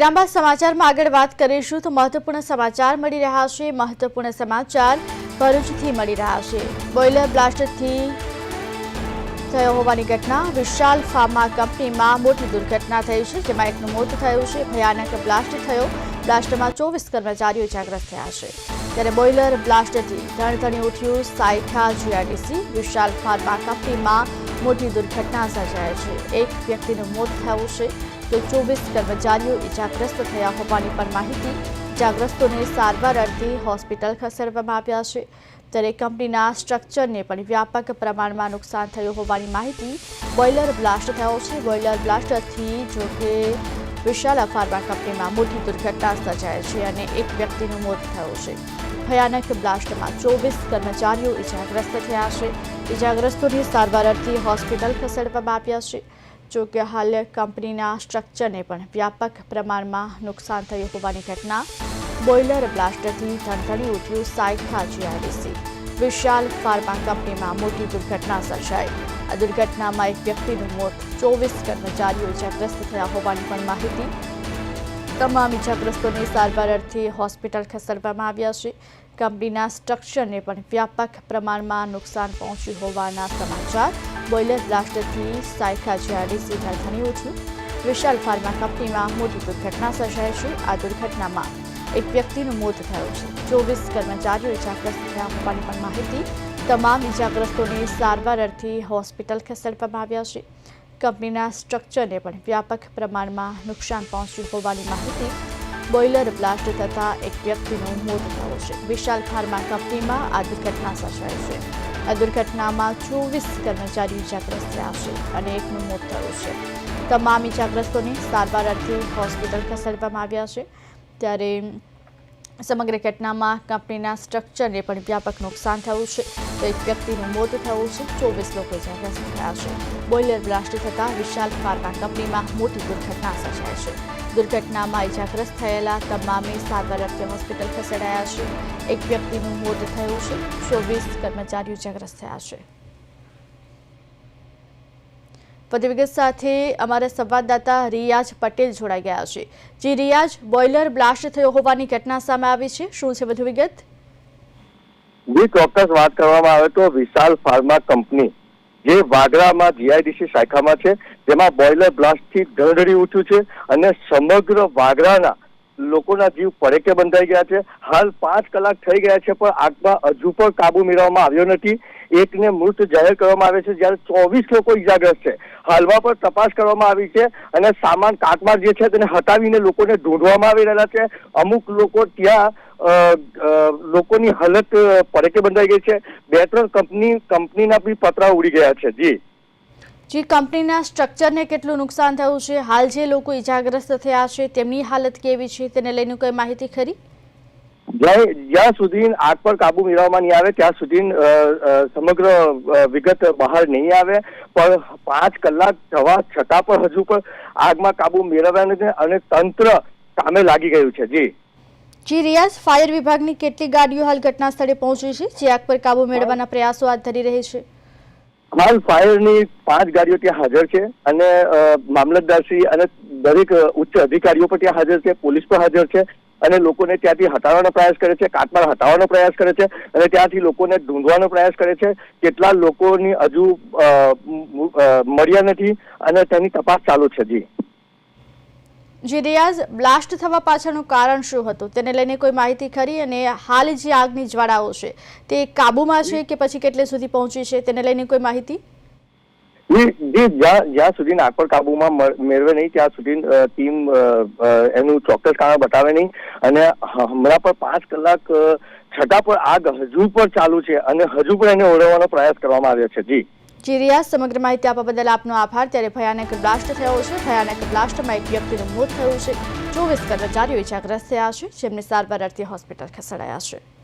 વિરામબાદ સમાચારમાં આગળ વાત કરીશું તો મહત્વપૂર્ણ સમાચાર મળી રહ્યા છે. મહત્વપૂર્ણ સમાચાર ભરૂચથી મળી રહ્યા છે. બોઇલર બ્લાસ્ટથી થયો હોવાની ઘટના. વિશાલ ફાર્મા કંપનીમાં મોટી દુર્ઘટના થઈ છે, જેમાં એકનું મોત થયું છે. ભયાનક બ્લાસ્ટ થયો. બ્લાસ્ટમાં ચોવીસ કર્મચારીઓ ઇજાગ્રસ્ત થયા છે. ત્યારે બોઇલર બ્લાસ્ટથી ધણધણી ઉઠ્યું સાયખા જીઆરડીસી. વિશાલ ફાર્મા કંપનીમાં મોટી દુર્ઘટના સર્જાય છે. એક વ્યક્તિનું મોત થયું છે. તો ચોવીસ કર્મચારીઓ ઇજાગ્રસ્ત થયા હોવાની પણ માહિતી ઇજાગ્રસ્તોને સારવાર અર્થે હોસ્પિટલ ખસેડવામાં આવ્યા છે. ત્યારે કંપનીના સ્ટ્રક્ચરને પણ વ્યાપક પ્રમાણમાં નુકસાન થયું હોવાની માહિતી બોઇલર બ્લાસ્ટ થયો છે. બોઇલર બ્લાસ્ટથી જો કે વિશાલ ફાર્મા કંપનીમાં મોટી દુર્ઘટના સર્જાય છે અને એક વ્યક્તિનું મોત થયું છે. ભયાનક બ્લાસ્ટમાં ચોવીસ કર્મચારીઓ ઇજાગ્રસ્ત થયા છે. ઇજાગ્રસ્તોની સારવાર અર્થે હોસ્પિટલ ખસેડવામાં આવ્યા છે. જો કે હાલ કંપનીના સ્ટ્રક્ચરને પણ વ્યાપક પ્રમાણમાં નુકસાન થયું હોવાની ઘટના. બોઇલર બ્લાસ્ટથી ધણધણી ઉઠ્યું સાયખા જીઆરડીસી વિશાલ ફાર્મા કંપનીમાં મોટી દુર્ઘટના સર્જાઈ. આ દુર્ઘટનામાં એક વ્યક્તિનું મોત ચોવીસ કર્મચારીઓ ઇજાગ્રસ્ત થયા હોવાની પણ માહિતી તમામ ઇજાગ્રસ્તોને સારવાર અર્થે હોસ્પિટલ ખસેડવામાં આવ્યા છે. કંપનીના સ્ટ્રક્ચરને પણ વ્યાપક પ્રમાણમાં નુકસાન પહોંચ્યું હોવાના સમાચાર. બોઇલર બ્લાસ્ટથી સાયખા જીઆરડીસી ધણધણી ઉઠ્યું, વિશાલ ફાર્મા કંપનીમાં મોટી દુર્ઘટના સર્જાઈ છે. આ દુર્ઘટનામાં એક વ્યક્તિનું મોત થયું છે. ચોવીસ કર્મચારીઓ ઇજાગ્રસ્ત થયા હોવાની પણ માહિતી. તમામ ઇજાગ્રસ્તોને સારવાર અર્થે હોસ્પિટલ ખસેડવામાં આવ્યા છે. કંપનીના સ્ટ્રક્ચરને પણ વ્યાપક પ્રમાણમાં નુકસાન પહોંચ્યું હોવાની માહિતી બોઇલર બ્લાસ્ટ થતાં એક વ્યક્તિનું મોત થયું છે. વિશાલ ફાર્મા કંપનીમાં આ દુર્ઘટના સર્જાઈ છે. આ દુર્ઘટનામાં ચોવીસ કર્મચારી ઇજાગ્રસ્ત થયા છે અને એકનું મોત થયું છે. તમામ ઇજાગ્રસ્તોને સારવાર અર્થે હોસ્પિટલ ખસેડવામાં આવ્યા છે. ત્યારે સમગ્ર ઘટનામાં કંપનીના સ્ટ્રક્ચરને પણ વ્યાપક નુકસાન થયું છે. તો એક વ્યક્તિનું મોત થયું છે. ચોવીસ લોકો ઇજાગ્રસ્ત થયા છે. બોઇલર બ્લાસ્ટ થતાં વિશાલ ફાર્મા કંપનીમાં મોટી દુર્ઘટના સર્જાઈ છે. દુર્ઘટનામાં ઇજાગ્રસ્ત થયેલા તમામે સારવાર અર્થે હોસ્પિટલ ખસેડાયા છે. એક વ્યક્તિનું મોત થયું છે. ચોવીસ કર્મચારીઓ ઇજાગ્રસ્ત થયા છે. વધુ વિગત સાથે અમારા સંવાદદાતા રિયાજ પટેલ જોડાઈ ગયા છે. જે રિયાજ બોઇલર બ્લાસ્ટ થયો હોવાની ઘટના સામે આવી છે. શું છે વધુ વિગત જી, ચોક્કસ વાત કરવામાં આવે તો વિશાલ ફાર્મા કંપની, જે વાગરામાં જીઆઈડીસી શાખામાં છે, જેમાં બોઇલર બ્લાસ્ટથી ધડડી ઉઠ્યું છે અને સમગ્ર વાગરાના લોકોના જીવ પડેકે બંધાઈ ગયા છે. હાલ પાંચ કલાક થઈ ગયા છે, પણ આગમાં હજુ પણ કાબુ મેળવવામાં આવ્યો નથી. એકને મૃત જાહેર કરવામાં આવે છે, જ્યારે ચોવીસ લોકો ઇજાગ્રસ્ત છે. હાલમાં પણ તપાસ કરવામાં આવી છે અને સામાન કાટમાળ જે છે તેને હટાવીને લોકોને ઢૂંઢવામાં આવી રહેલા છે. અમુક લોકો ત્યાં લોકોની હાલત પડેકે બંધાઈ ગઈ છે. બે ત્રણ કંપની, કંપનીના બી પતરા ઉડી ગયા છે. જી. જી કંપનીના સ્ટ્રક્ચરને કેટલું નુકસાન થયું છે હાલ જે લોકો ઇજાગ્રસ્ત થયા છે તેમની હાલત કેવી છે તેને લઈને કોઈ માહિતી ખરી? જ્યાં સુધી આગ પર કાબુ મેળવવામાં નહીં આવે ત્યાં સુધી સમગ્ર વિગત બહાર નહીં આવે. પણ પાંચ કલાક થવા છતાં પણ હજુ પણ આગમાં કાબુ મેળવ્યા નથી અને તંત્ર કામે લાગી ગયું છે. જી. જી રિયાઝ ફાયર વિભાગની કેટલી ગાડીઓ હાલ ઘટના સ્થળે પહોંચી છે જે આગ પર કાબુ મેળવવાના પ્રયાસો હાથ ધરી રહી છે? હાલ ફાયરની પાંચ ગાડીઓ ત્યાં હાજર છે અને મામલતદારશ્રી અને દરેક ઉચ્ચ અધિકારીઓ પણ ત્યાં હાજર છે, પોલીસ પણ હાજર છે અને લોકોને ત્યાંથી હટાવવાનો પ્રયાસ કરે છે, કાટમાળ હટાવવાનો પ્રયાસ કરે છે અને ત્યાંથી લોકોને ઢૂંઢવાનો પ્રયાસ કરે છે. કેટલા લોકોની હજુ મળ્યા નથી અને તેની તપાસ ચાલુ છે જી. જી રિયાઝ બ્લાસ્ટ થવા પાછળનું કારણ શું હતું તેને લઈને કોઈ માહિતી ખરી અને હાલ જે આગની જ્વાળાઓ છે તે કાબુમાં છે કે પછી કેટલે સુધી પહોંચી છે તેને લઈને કોઈ માહિતી? જ્યાં સુધી આગ પર કાબુમાં મેળવે નહીં, ત્યાં સુધી ટીમ એનું ચોક્કસ કારણ બતાવે નહીં. અને હમણાં પણ પાંચ કલાક છતાં પણ આગ હજુ પણ ચાલુ છે અને હજુ પણ એને ઓળવવાનો પ્રયાસ કરવામાં આવ્યો છે. જી. જી સમગ્ર માહિતી આપવા બદલ આપનો આભાર. ત્યારે ભયાનક બ્લાસ્ટ થયો છે. ભયાનક બ્લાસ્ટમાં એક વ્યક્તિનું મોત થયું છે. ચોવીસ કર્મચારીઓ ઇજાગ્રસ્ત થયા છે. જેમને સારવાર અર્થે હોસ્પિટલ ખસેડાયા છે.